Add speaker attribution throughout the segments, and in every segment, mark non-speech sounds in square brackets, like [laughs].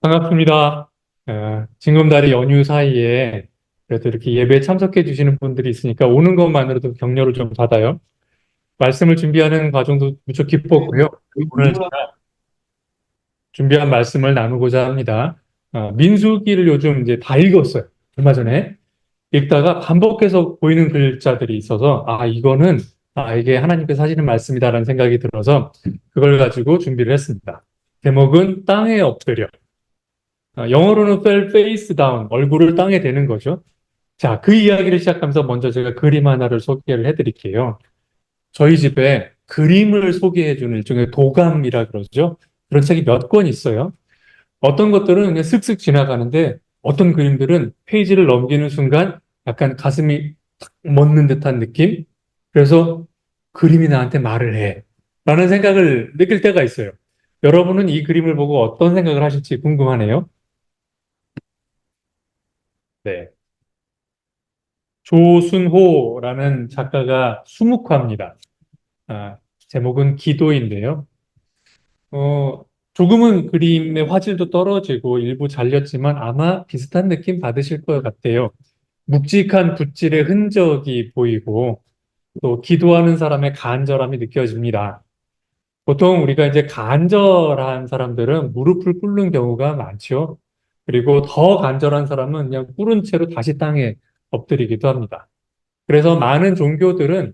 Speaker 1: 반갑습니다. 어, 징검다리 연휴 사이에 그래도 이렇게 예배에 참석해 주시는 분들이 있으니까 오는 것만으로도 격려를 좀 받아요. 말씀을 준비하는 과정도 무척 기뻤고요. 오늘 제가 준비한 말씀을 나누고자 합니다. 어, 민수기를 요즘 이제 다 읽었어요. 얼마 전에 읽다가 반복해서 보이는 글자들이 있어서 아 이거는 나에게 하나님께서 하시는 말씀이다라는 생각이 들어서 그걸 가지고 준비를 했습니다. 제목은 땅에 엎드려. 아, 영어로는 fell face down, 얼굴을 땅에 대는 거죠. 자, 그 이야기를 시작하면서 먼저 제가 그림 하나를 소개를 해드릴게요. 저희 집에 그림을 소개해주는 일종의 도감이라 그러죠. 그런 책이 몇 권 있어요. 어떤 것들은 그냥 슥슥 지나가는데 어떤 그림들은 페이지를 넘기는 순간 약간 가슴이 탁 멎는 듯한 느낌? 그래서 그림이 나한테 말을 해. 라는 생각을 느낄 때가 있어요. 여러분은 이 그림을 보고 어떤 생각을 하실지 궁금하네요. 네. 조순호라는 작가가 수묵화입니다. 아, 제목은 기도인데요. 어, 조금은 그림의 화질도 떨어지고 일부 잘렸지만 아마 비슷한 느낌 받으실 것 같아요. 묵직한 붓질의 흔적이 보이고 또 기도하는 사람의 간절함이 느껴집니다. 보통 우리가 이제 간절한 사람들은 무릎을 꿇는 경우가 많죠. 그리고 더 간절한 사람은 그냥 꿇은 채로 다시 땅에 엎드리기도 합니다. 그래서 많은 종교들은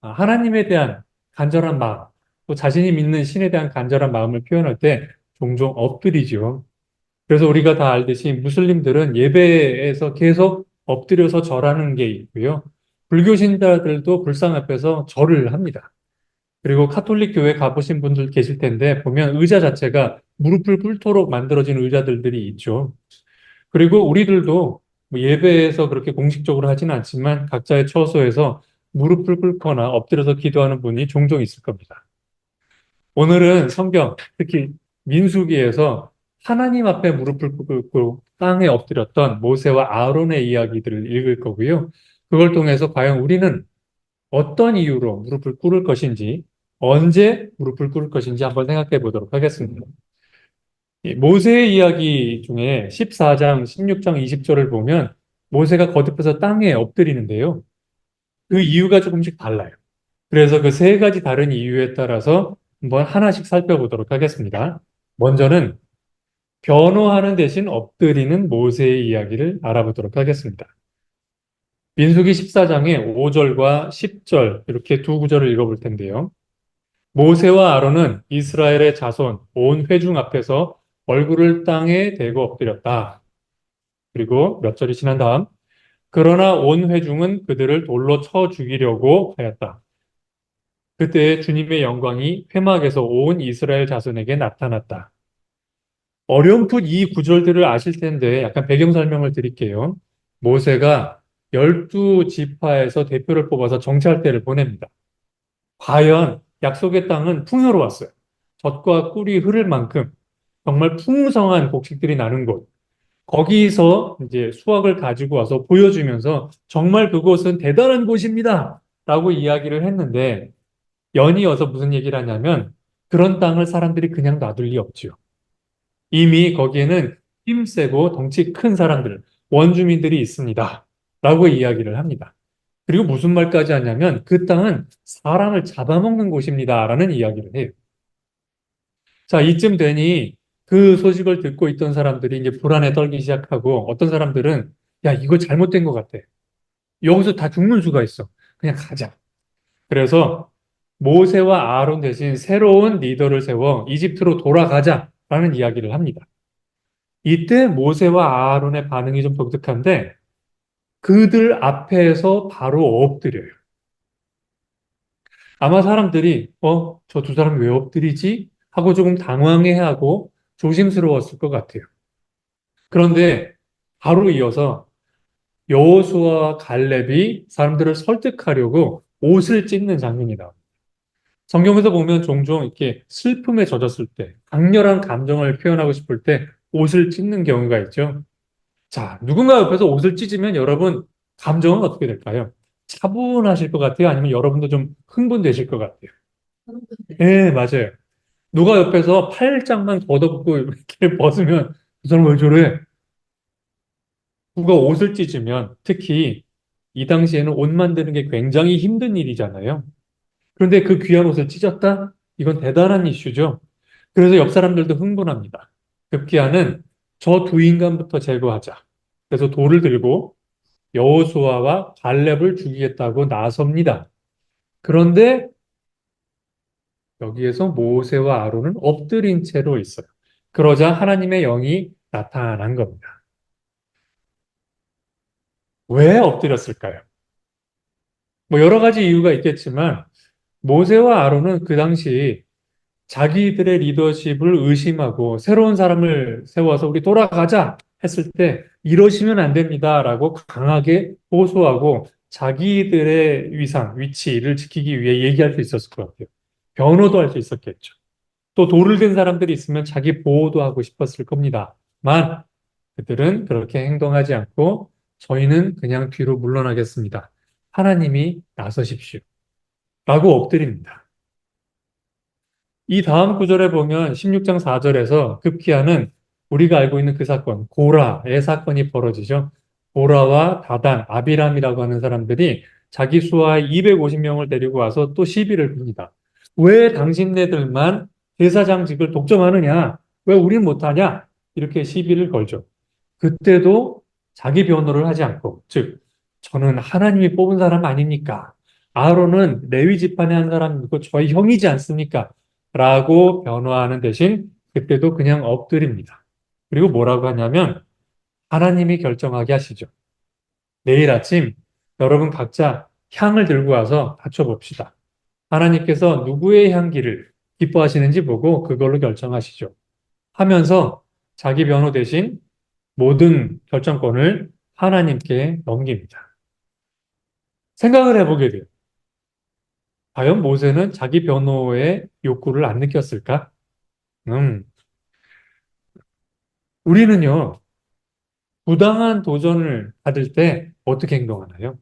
Speaker 1: 아, 하나님에 대한 간절한 마음, 또 자신이 믿는 신에 대한 간절한 마음을 표현할 때 종종 엎드리죠. 그래서 우리가 다 알듯이 무슬림들은 예배에서 계속 엎드려서 절하는 게 있고요. 불교 신자들도 불상 앞에서 절을 합니다. 그리고 카톨릭 교회 가보신 분들 계실 텐데 보면 의자 자체가 무릎을 꿇도록 만들어진 의자들이 있죠. 그리고 우리들도 뭐 예배에서 그렇게 공식적으로 하지는 않지만 각자의 처소에서 무릎을 꿇거나 엎드려서 기도하는 분이 종종 있을 겁니다. 오늘은 성경, 특히 민수기에서 하나님 앞에 무릎을 꿇고 땅에 엎드렸던 모세와 아론의 이야기들을 읽을 거고요. 그걸 통해서 과연 우리는 어떤 이유로 무릎을 꿇을 것인지, 언제 무릎을 꿇을 것인지 한번 생각해 보도록 하겠습니다. 모세의 이야기 중에 14장, 16장, 20절을 보면 모세가 거듭해서 땅에 엎드리는데요. 그 이유가 조금씩 달라요. 그래서 그 세 가지 다른 이유에 따라서 한번 하나씩 살펴보도록 하겠습니다. 먼저는 변호하는 대신 엎드리는 모세의 이야기를 알아보도록 하겠습니다. 민수기 14장의 5절과 10절 이렇게 두 구절을 읽어볼 텐데요. 모세와 아론은 이스라엘의 자손 온 회중 앞에서 얼굴을 땅에 대고 엎드렸다. 그리고 몇 절이 지난 다음 그러나 온 회중은 그들을 돌로 쳐 죽이려고 하였다. 그때 주님의 영광이 회막에서 온 이스라엘 자손에게 나타났다. 어렴풋 이 구절들을 아실 텐데 약간 배경 설명을 드릴게요. 모세가 열두 지파에서 대표를 뽑아서 정찰대를 보냅니다. 과연 약속의 땅은 풍요로웠어요. 젖과 꿀이 흐를 만큼 정말 풍성한 곡식들이 나는 곳. 거기서 이제 수확을 가지고 와서 보여주면서 정말 그곳은 대단한 곳입니다. 라고 이야기를 했는데 연이어서 무슨 얘기를 하냐면 그런 땅을 사람들이 그냥 놔둘 리 없지요. 이미 거기에는 힘세고 덩치 큰 사람들, 원주민들이 있습니다. 라고 이야기를 합니다. 그리고 무슨 말까지 하냐면 그 땅은 사람을 잡아먹는 곳입니다. 라는 이야기를 해요. 자, 이쯤 되니 그 소식을 듣고 있던 사람들이 이제 불안에 떨기 시작하고 어떤 사람들은 야, 이거 잘못된 것 같아. 여기서 다 죽는 수가 있어. 그냥 가자. 그래서 모세와 아론 대신 새로운 리더를 세워 이집트로 돌아가자라는 이야기를 합니다. 이때 모세와 아론의 반응이 좀 독특한데 그들 앞에서 바로 엎드려요. 아마 사람들이 어, 저 두 사람 왜 엎드리지? 하고 조금 당황해하고 조심스러웠을 것 같아요. 그런데 바로 이어서 여호수아와 갈렙이 사람들을 설득하려고 옷을 찢는 장면이 나옵니다. 성경에서 보면 종종 이렇게 슬픔에 젖었을 때, 강렬한 감정을 표현하고 싶을 때 옷을 찢는 경우가 있죠. 자, 누군가 옆에서 옷을 찢으면 여러분 감정은 어떻게 될까요? 차분하실 것 같아요? 아니면 여러분도 좀 흥분되실 것 같아요? 예, 네, 맞아요. 누가 옆에서 팔짱만 걷어붙고 이렇게 [laughs] 벗으면 그 사람 왜 저래? 누가 옷을 찢으면 특히 이 당시에는 옷 만드는 게 굉장히 힘든 일이잖아요. 그런데 그 귀한 옷을 찢었다? 이건 대단한 이슈죠. 그래서 옆 사람들도 흥분합니다. 급기야는 저 두 인간부터 제거하자. 그래서 돌을 들고 여호수아와 갈렙을 죽이겠다고 나섭니다. 그런데 여기에서 모세와 아론은 엎드린 채로 있어요. 그러자 하나님의 영이 나타난 겁니다. 왜 엎드렸을까요? 뭐 여러 가지 이유가 있겠지만 모세와 아론은 그 당시 자기들의 리더십을 의심하고 새로운 사람을 세워서 우리 돌아가자 했을 때 이러시면 안 됩니다라고 강하게 호소하고 자기들의 위상, 위치를 지키기 위해 얘기할 수 있었을 것 같아요. 변호도 할 수 있었겠죠. 또 돌을 든 사람들이 있으면 자기 보호도 하고 싶었을 겁니다만 그들은 그렇게 행동하지 않고 저희는 그냥 뒤로 물러나겠습니다. 하나님이 나서십시오. 라고 엎드립니다. 이 다음 구절에 보면 16장 4절에서 급기야는 우리가 알고 있는 그 사건, 고라의 사건이 벌어지죠. 고라와 다단, 아비람이라고 하는 사람들이 자기 수하 250명을 데리고 와서 또 시비를 봅니다. 왜 당신네들만 대사장직을 독점하느냐? 왜 우린 못하냐? 이렇게 시비를 걸죠. 그때도 자기 변호를 하지 않고, 즉, 저는 하나님이 뽑은 사람 아닙니까? 아론은 레위 집안의 한 사람이고 저희 형이지 않습니까? 라고 변호하는 대신 그때도 그냥 엎드립니다. 그리고 뭐라고 하냐면 하나님이 결정하게 하시죠. 내일 아침 여러분 각자 향을 들고 와서 바쳐봅시다. 하나님께서 누구의 향기를 기뻐하시는지 보고 그걸로 결정하시죠. 하면서 자기 변호 대신 모든 결정권을 하나님께 넘깁니다. 생각을 해보게 돼요. 과연 모세는 자기 변호의 욕구를 안 느꼈을까? 음, 우리는요, 부당한 도전을 받을 때 어떻게 행동하나요?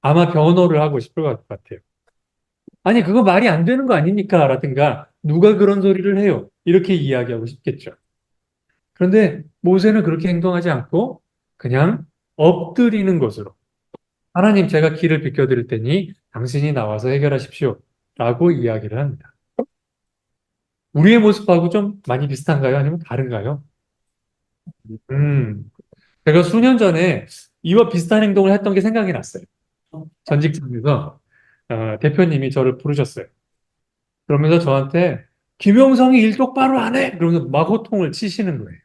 Speaker 1: 아마 변호를 하고 싶을 것 같아요. 아니, 그거 말이 안 되는 거 아닙니까? 라든가, 누가 그런 소리를 해요? 이렇게 이야기하고 싶겠죠. 그런데 모세는 그렇게 행동하지 않고 그냥 엎드리는 것으로 하나님 제가 길을 비켜드릴 테니 당신이 나와서 해결하십시오. 라고 이야기를 합니다. 우리의 모습하고 좀 많이 비슷한가요? 아니면 다른가요? 음, 제가 수년 전에 이와 비슷한 행동을 했던 게 생각이 났어요. 전 직장에서 어, 대표님이 저를 부르셨어요. 그러면서 저한테 김용성이 일 똑바로 안 해! 그러면서 막 호통을 치시는 거예요.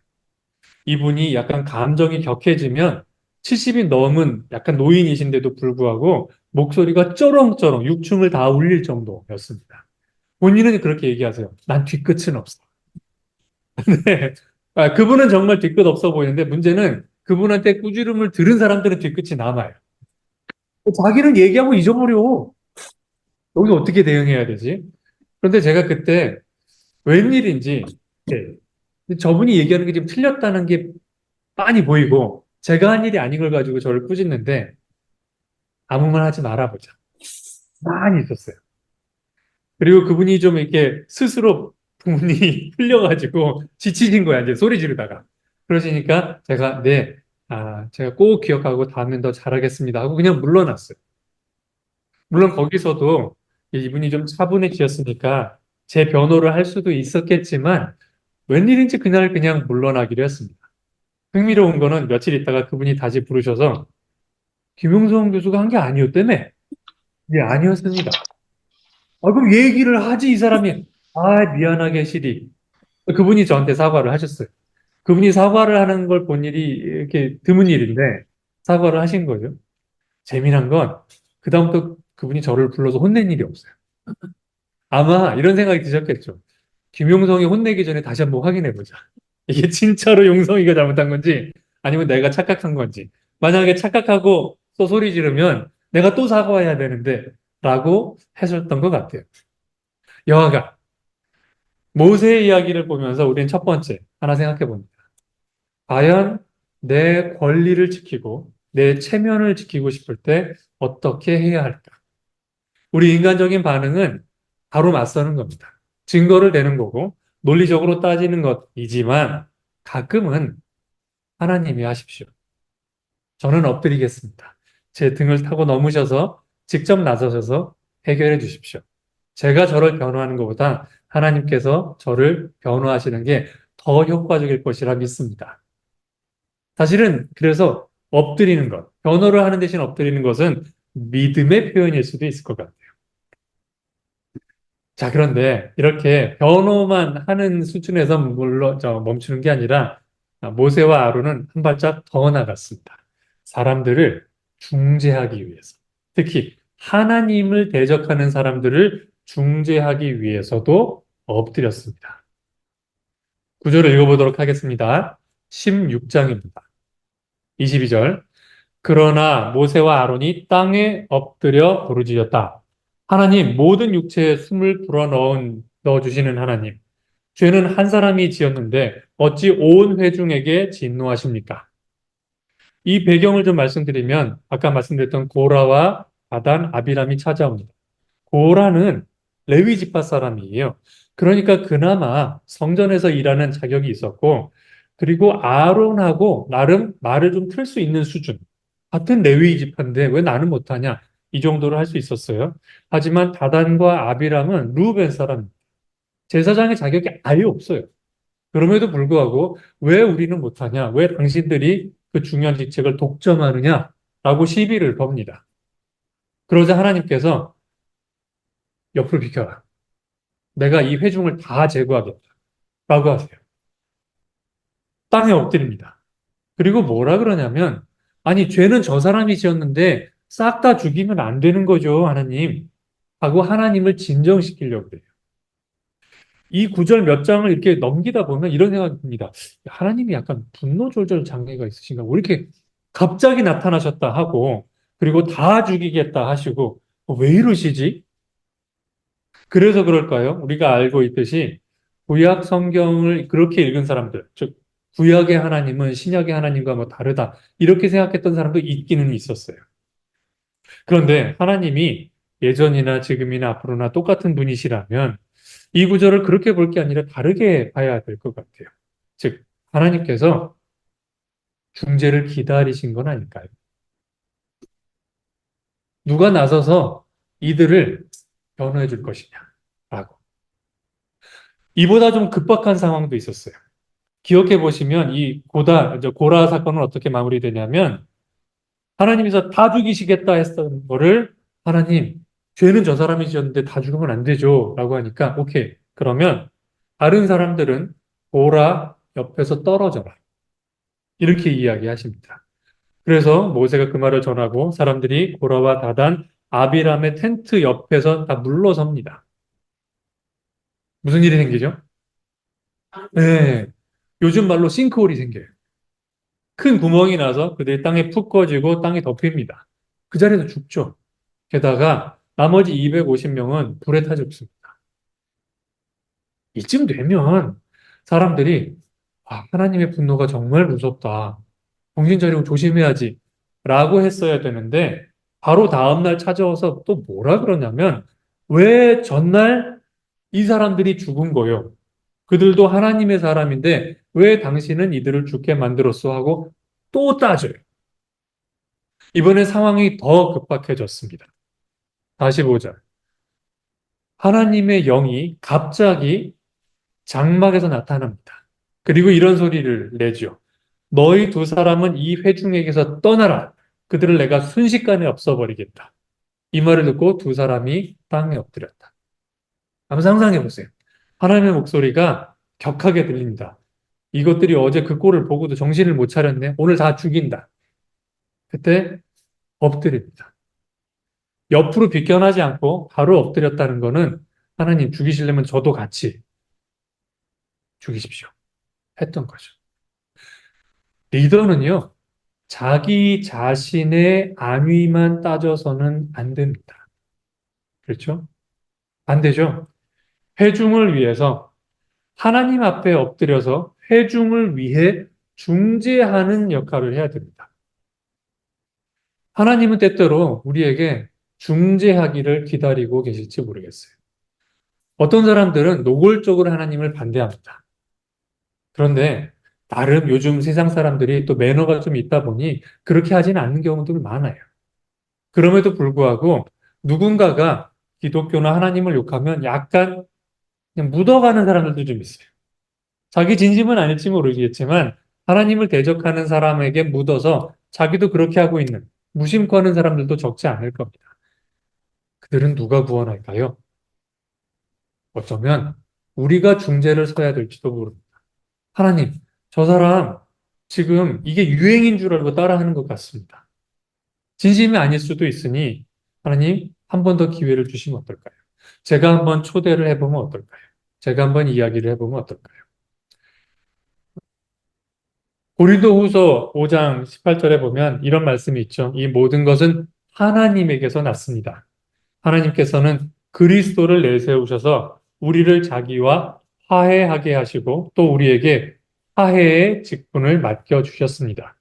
Speaker 1: 이분이 약간 감정이 격해지면 70이 넘은 약간 노인이신데도 불구하고 목소리가 쩌렁쩌렁 6층을 다 울릴 정도였습니다. 본인은 그렇게 얘기하세요. 난 뒤끝은 없어. [laughs] 네. 아, 그분은 정말 뒤끝 없어 보이는데 문제는 그분한테 꾸지름을 들은 사람들은 뒤끝이 남아요. 자기는 얘기하고 잊어버려. 여기서 어떻게 대응해야 되지? 그런데 제가 그때 웬일인지 네. 저분이 얘기하는 게 지금 틀렸다는 게 빤히 보이고 제가 한 일이 아닌 걸 가지고 저를 꾸짖는데 아무 말 하지 말아보자. 많이 있었어요. 그리고 그분이 좀 이렇게 스스로 분이 [laughs] 풀려가지고 지치신 거야, 이제 소리 지르다가. 그러시니까 제가, 네, 아, 제가 꼭 기억하고 다음엔 더 잘하겠습니다 하고 그냥 물러났어요. 물론 거기서도 이분이 좀 차분해지셨으니까 제 변호를 할 수도 있었겠지만 웬일인지 그날 그냥 물러나기로 했습니다. 흥미로운 거는 며칠 있다가 그분이 다시 부르셔서 김용성 교수가 한 게 아니었다며? 예, 아니었습니다. 아, 그럼 얘기를 하지, 이 사람이. 아, 미안하게 시리. 그분이 저한테 사과를 하셨어요. 그분이 사과를 하는 걸 본 일이 이렇게 드문 일인데, 사과를 하신 거죠. 재미난 건, 그다음부터 그분이 저를 불러서 혼낸 일이 없어요. 아마 이런 생각이 드셨겠죠. 김용성이 혼내기 전에 다시 한번 확인해 보자. 이게 진짜로 용성이가 잘못한 건지, 아니면 내가 착각한 건지. 만약에 착각하고 또 소리 지르면 내가 또 사과해야 되는데, 라고 하셨던 것 같아요. 여하가 모세의 이야기를 보면서 우리는 첫 번째 하나 생각해 봅니다. 과연 내 권리를 지키고 내 체면을 지키고 싶을 때 어떻게 해야 할까? 우리 인간적인 반응은 바로 맞서는 겁니다. 증거를 대는 거고 논리적으로 따지는 것이지만 가끔은 하나님이 하십시오. 저는 엎드리겠습니다. 제 등을 타고 넘으셔서 직접 나서셔서 해결해 주십시오. 제가 저를 변호하는 것보다 하나님께서 저를 변호하시는 게 더 효과적일 것이라 믿습니다. 사실은 그래서 엎드리는 것, 변호를 하는 대신 엎드리는 것은 믿음의 표현일 수도 있을 것 같아요. 자, 그런데 이렇게 변호만 하는 수준에서 물론 저 멈추는 게 아니라 모세와 아론은 한 발짝 더 나갔습니다. 사람들을 중재하기 위해서, 특히 하나님을 대적하는 사람들을 중재하기 위해서도 엎드렸습니다. 구절을 읽어보도록 하겠습니다. 16장입니다. 22절. 그러나 모세와 아론이 땅에 엎드려 부르짖었다. 하나님, 모든 육체에 숨을 불어넣은, 넣어주시는 하나님. 죄는 한 사람이 지었는데 어찌 온 회중에게 진노하십니까? 이 배경을 좀 말씀드리면 아까 말씀드렸던 고라와 아단, 아비람이 찾아옵니다. 고라는 레위 지파 사람이에요. 그러니까 그나마 성전에서 일하는 자격이 있었고 그리고 아론하고 나름 말을 좀 틀 수 있는 수준. 같은 레위 지파인데 왜 나는 못하냐? 이 정도로 할 수 있었어요. 하지만 다단과 아비람은 루벤 사람, 제사장의 자격이 아예 없어요. 그럼에도 불구하고 왜 우리는 못하냐? 왜 당신들이 그 중요한 직책을 독점하느냐? 라고 시비를 겁니다. 그러자 하나님께서 옆으로 비켜라. 내가 이 회중을 다 제거하겠다. 라고 하세요. 땅에 엎드립니다. 그리고 뭐라 그러냐면, 아니, 죄는 저 사람이 지었는데 싹 다 죽이면 안 되는 거죠, 하나님. 하고 하나님을 진정시키려고 그래요. 이 구절 몇 장을 이렇게 넘기다 보면 이런 생각이 듭니다. 하나님이 약간 분노 조절 장애가 있으신가? 왜 이렇게 갑자기 나타나셨다 하고, 그리고 다 죽이겠다 하시고, 왜 이러시지? 그래서 그럴까요? 우리가 알고 있듯이 구약 성경을 그렇게 읽은 사람들, 즉 구약의 하나님은 신약의 하나님과 뭐 다르다 이렇게 생각했던 사람도 있기는 있었어요. 그런데 하나님이 예전이나 지금이나 앞으로나 똑같은 분이시라면 이 구절을 그렇게 볼 게 아니라 다르게 봐야 될 것 같아요. 즉 하나님께서 중재를 기다리신 건 아닐까요? 누가 나서서 이들을 변호해 줄 것이냐 라고. 이보다 좀 급박한 상황도 있었어요. 기억해 보시면 이 고다, 고라 사건은 어떻게 마무리되냐면 하나님께서 다 죽이시겠다 했던 거를 하나님, 죄는 저 사람이 지었는데 다 죽으면 안 되죠. 라고 하니까, 오케이. 그러면 다른 사람들은 고라 옆에서 떨어져라. 이렇게 이야기하십니다. 그래서 모세가 그 말을 전하고 사람들이 고라와 다단, 아비람의 텐트 옆에서 다 물러섭니다. 무슨 일이 생기죠? 네. 요즘 말로 싱크홀이 생겨요. 큰 구멍이 나서 그들이 땅에 푹 꺼지고 땅이 덮입니다. 그 자리에서 죽죠. 게다가 나머지 250명은 불에 타 죽습니다. 이쯤 되면 사람들이 아, 하나님의 분노가 정말 무섭다. 정신 차리고 조심해야지. 라고 했어야 되는데 바로 다음날 찾아와서 또 뭐라 그러냐면 왜 전날 이 사람들이 죽은 거예요. 그들도 하나님의 사람인데 왜 당신은 이들을 죽게 만들었어 하고 또 따져요. 이번에 상황이 더 급박해졌습니다. 다시 보자. 하나님의 영이 갑자기 장막에서 나타납니다. 그리고 이런 소리를 내죠. 너희 두 사람은 이 회중에게서 떠나라. 그들을 내가 순식간에 없어버리겠다. 이 말을 듣고 두 사람이 땅에 엎드렸다. 한번 상상해 보세요. 하나님의 목소리가 격하게 들립니다. 이것들이 어제 그 꼴을 보고도 정신을 못 차렸네. 오늘 다 죽인다. 그때 엎드립니다. 옆으로 비껴나지 않고 바로 엎드렸다는 것은 하나님 죽이시려면 저도 같이 죽이십시오. 했던 거죠. 리더는요, 자기 자신의 안위만 따져서는 안 됩니다. 그렇죠? 안 되죠? 회중을 위해서 하나님 앞에 엎드려서 회중을 위해 중재하는 역할을 해야 됩니다. 하나님은 때때로 우리에게 중재하기를 기다리고 계실지 모르겠어요. 어떤 사람들은 노골적으로 하나님을 반대합니다. 그런데 나름 요즘 세상 사람들이 또 매너가 좀 있다 보니 그렇게 하지는 않는 경우도 많아요. 그럼에도 불구하고 누군가가 기독교나 하나님을 욕하면 약간 그냥 묻어가는 사람들도 좀 있어요. 자기 진심은 아닐지 모르겠지만 하나님을 대적하는 사람에게 묻어서 자기도 그렇게 하고 있는 무심코 하는 사람들도 적지 않을 겁니다. 그들은 누가 구원할까요? 어쩌면 우리가 중재를 서야 될지도 모릅니다. 하나님, 저 사람 지금 이게 유행인 줄 알고 따라하는 것 같습니다. 진심이 아닐 수도 있으니 하나님 한 번 더 기회를 주시면 어떨까요? 제가 한번 초대를 해보면 어떨까요? 제가 한번 이야기를 해보면 어떨까요? 고린도후서 5장 18절에 보면 이런 말씀이 있죠. 이 모든 것은 하나님에게서 났습니다. 하나님께서는 그리스도를 내세우셔서 우리를 자기와 화해하게 하시고 또 우리에게 화해의 직분을 맡겨 주셨습니다.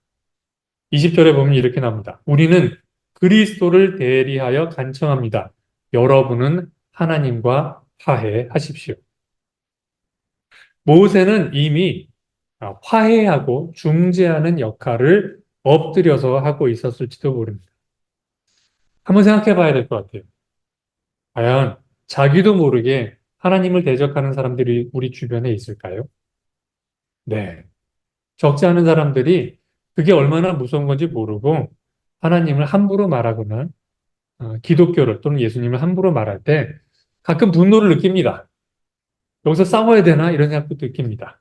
Speaker 1: 20절에 보면 이렇게 나옵니다. 우리는 그리스도를 대리하여 간청합니다. 여러분은 하나님과 화해하십시오. 모세는 이미 화해하고 중재하는 역할을 엎드려서 하고 있었을지도 모릅니다. 한번 생각해 봐야 될 것 같아요. 과연 자기도 모르게 하나님을 대적하는 사람들이 우리 주변에 있을까요? 네. 적지 않은 사람들이 그게 얼마나 무서운 건지 모르고 하나님을 함부로 말하거나 어, 기독교를 또는 예수님을 함부로 말할 때 가끔 분노를 느낍니다. 여기서 싸워야 되나 이런 생각도 느낍니다.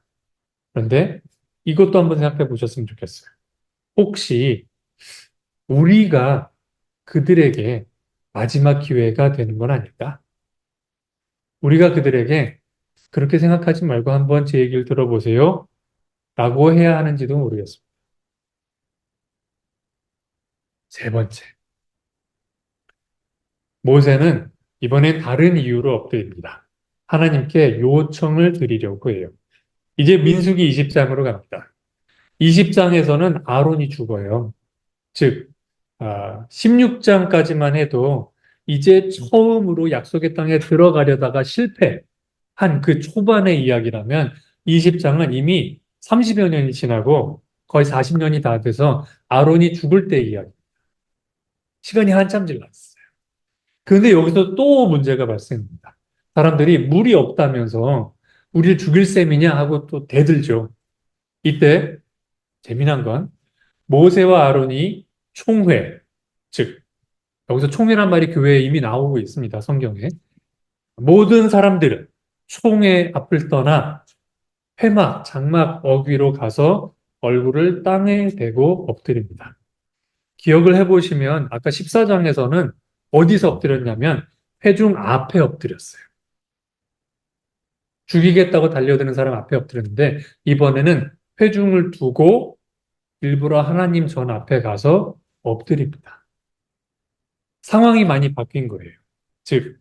Speaker 1: 그런데 이것도 한번 생각해 보셨으면 좋겠어요. 혹시 우리가 그들에게 마지막 기회가 되는 건 아닐까? 우리가 그들에게 그렇게 생각하지 말고 한번 제 얘기를 들어보세요. 라고 해야 하는지도 모르겠습니다. 세 번째. 모세는 이번엔 다른 이유로 엎드립니다. 하나님께 요청을 드리려고 해요. 이제 민수기 20장으로 갑니다. 20장에서는 아론이 죽어요. 즉, 16장까지만 아, 해도 이제 처음으로 약속의 땅에 들어가려다가 실패한 그 초반의 이야기라면 20장은 이미 30여 년이 지나고 거의 40년이 다 돼서 아론이 죽을 때 이야기. 시간이 한참 지났어요. 그런데 여기서 또 문제가 발생합니다. 사람들이 물이 없다면서 우리를 죽일 셈이냐 하고 또 대들죠. 이때 재미난 건 모세와 아론이 총회, 즉 여기서 총회란 말이 교회에 이미 나오고 있습니다. 성경에. 모든 사람들은 총회 앞을 떠나 회막, 장막 어귀로 가서 얼굴을 땅에 대고 엎드립니다. 기억을 해보시면 아까 14장에서는 어디서 엎드렸냐면 회중 앞에 엎드렸어요. 죽이겠다고 달려드는 사람 앞에 엎드렸는데 이번에는 회중을 두고 일부러 하나님 전 앞에 가서 엎드립니다. 상황이 많이 바뀐 거예요. 즉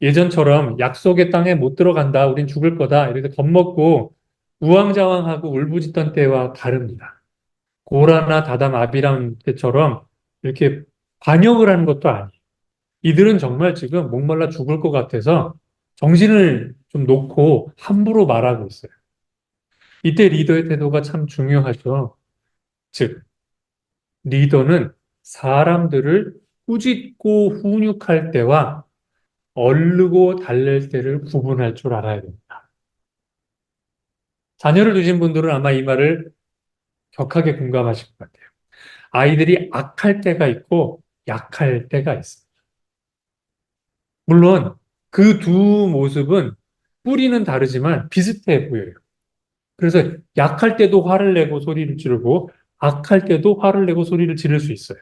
Speaker 1: 예전처럼 약속의 땅에 못 들어간다, 우린 죽을 거다 이렇게 겁먹고 우왕좌왕하고 울부짖던 때와 다릅니다. 고라나 다담 아비람 때처럼 이렇게 반역을 하는 것도 아니에요. 이들은 정말 지금 목말라 죽을 것 같아서 정신을 좀 놓고 함부로 말하고 있어요. 이때 리더의 태도가 참 중요하죠. 즉, 리더는 사람들을 꾸짖고 훈육할 때와 얼르고 달랠 때를 구분할 줄 알아야 됩니다. 자녀를 두신 분들은 아마 이 말을 격하게 공감하실 것 같아요. 아이들이 악할 때가 있고 약할 때가 있습니다. 물론 그 두 모습은 뿌리는 다르지만 비슷해 보여요. 그래서 약할 때도 화를 내고 소리를 지르고 악할 때도 화를 내고 소리를 지를 수 있어요.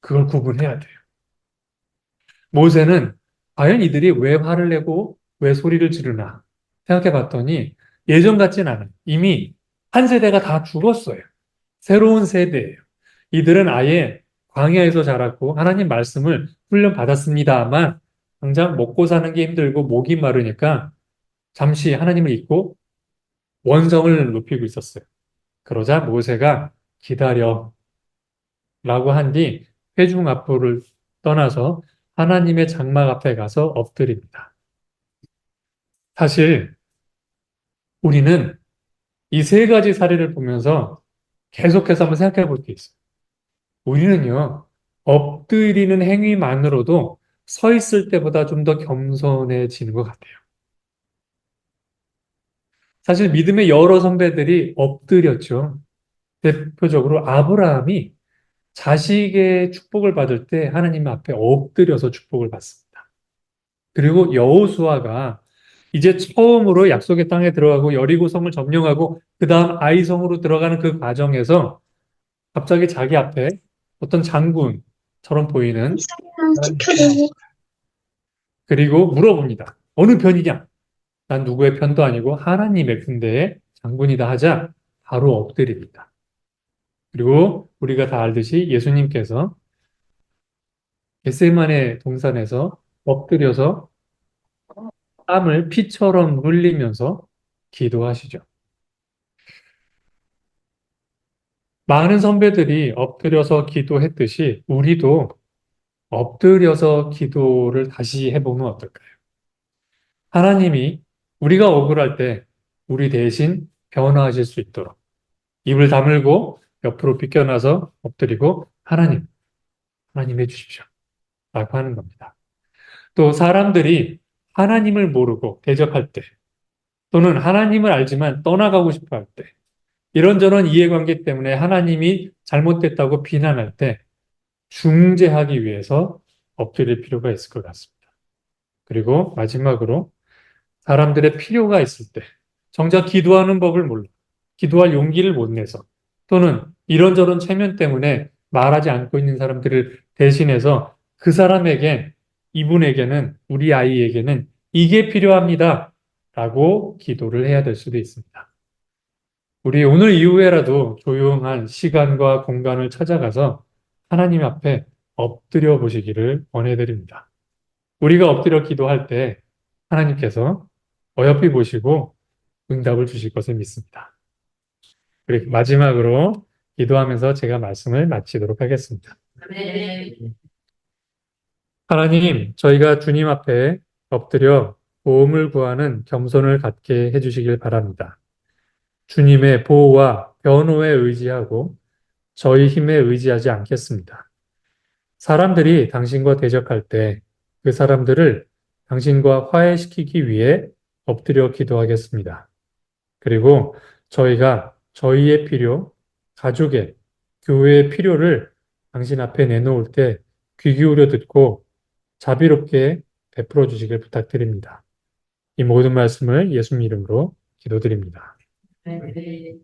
Speaker 1: 그걸 구분해야 돼요. 모세는 과연 이들이 왜 화를 내고 왜 소리를 지르나 생각해 봤더니 예전 같진 않아요. 이미 한 세대가 다 죽었어요. 새로운 세대예요. 이들은 아예 광야에서 자랐고 하나님 말씀을 훈련 받았습니다만 당장 먹고 사는 게 힘들고 목이 마르니까 잠시 하나님을 잊고 원성을 높이고 있었어요. 그러자 모세가 기다려 라고 한 뒤 회중 앞으로 떠나서 하나님의 장막 앞에 가서 엎드립니다. 사실 우리는 이 세 가지 사례를 보면서 계속해서 한번 생각해 볼 게 있어요. 우리는요, 엎드리는 행위만으로도 서 있을 때보다 좀 더 겸손해지는 것 같아요. 사실 믿음의 여러 선배들이 엎드렸죠. 대표적으로 아브라함이 자식의 축복을 받을 때 하나님 앞에 엎드려서 축복을 받습니다. 그리고 여호수아가 이제 처음으로 약속의 땅에 들어가고 여리고성을 점령하고 그 다음 아이성으로 들어가는 그 과정에서 갑자기 자기 앞에 어떤 장군처럼 보이는
Speaker 2: 지켜주고 [laughs]
Speaker 1: 그리고 물어봅니다. 어느 편이냐? 난 누구의 편도 아니고 하나님의 군대의 장군이다 하자 바로 엎드립니다. 그리고 우리가 다 알듯이 예수님께서 겟세마네 동산에서 엎드려서 땀을 피처럼 흘리면서 기도하시죠. 많은 선배들이 엎드려서 기도했듯이 우리도 엎드려서 기도를 다시 해보면 어떨까요? 하나님이 우리가 억울할 때 우리 대신 변화하실 수 있도록 입을 다물고 옆으로 비껴나서 엎드리고 하나님, 하나님 해주십시오. 라고 하는 겁니다. 또 사람들이 하나님을 모르고 대적할 때 또는 하나님을 알지만 떠나가고 싶어 할 때 이런저런 이해관계 때문에 하나님이 잘못됐다고 비난할 때 중재하기 위해서 엎드릴 필요가 있을 것 같습니다. 그리고 마지막으로 사람들의 필요가 있을 때 정작 기도하는 법을 몰라 기도할 용기를 못 내서 또는 이런저런 체면 때문에 말하지 않고 있는 사람들을 대신해서 그 사람에게 이분에게는 우리 아이에게는 이게 필요합니다. 라고 기도를 해야 될 수도 있습니다. 우리 오늘 이후에라도 조용한 시간과 공간을 찾아가서 하나님 앞에 엎드려 보시기를 원해드립니다. 우리가 엎드려 기도할 때 하나님께서 어여삐 보시고 응답을 주실 것을 믿습니다. 그리고 마지막으로 기도하면서 제가 말씀을 마치도록 하겠습니다. 하나님, 저희가 주님 앞에 엎드려 도움을 구하는 겸손을 갖게 해주시길 바랍니다. 주님의 보호와 변호에 의지하고 저희 힘에 의지하지 않겠습니다. 사람들이 당신과 대적할 때 그 사람들을 당신과 화해시키기 위해 엎드려 기도하겠습니다. 그리고 저희가 저희의 필요, 가족의, 교회의 필요를 당신 앞에 내놓을 때 귀 기울여 듣고 자비롭게 베풀어 주시길 부탁드립니다. 이 모든 말씀을 예수님 이름으로 기도드립니다.
Speaker 2: 네.